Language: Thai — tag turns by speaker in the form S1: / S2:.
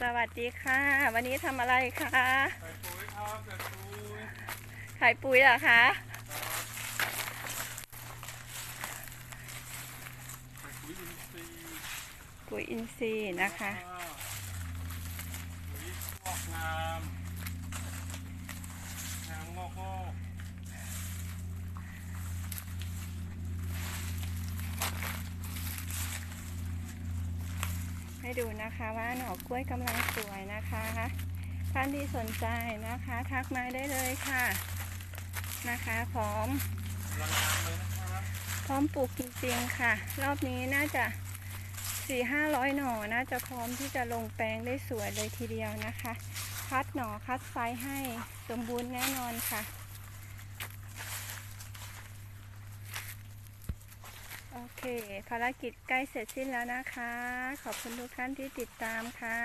S1: สวัสดีค่ะ วันนี้ทำอะไรคะ
S2: ใส่ปุ๋ยครับใส่ปุ๋ย
S1: ขายปุ๋ยเหรอคะ
S2: ใส่ปุ๋ยอินทรีย์
S1: ปุ๋ยอินทรีย์นะคะ
S2: แล้วก็ปุ๋ยงอกงามงามงอกงอก
S1: ให้ดูนะคะว่าหน่อกล้วยกำลังสวยนะคะ ท่านที่สนใจนะคะ ทักมาได้เลยค่ะนะคะพร้อม
S2: กำลังงามเลยนะครับ
S1: พร้อมปลูกจริงๆค่ะ รอบนี้น่าจะสี่ห้าร้อยหน่อน่าจะพร้อมที่จะลงแปลงได้สวยเลยทีเดียวนะคะ คัดหน่อคัดไซส์ให้สมบูรณ์แน่นอนค่ะ โอ เค ภารกิจใกล้เสร็จสิ้นแล้วนะคะ ขอบคุณทุกท่านที่ติดตามค่ะ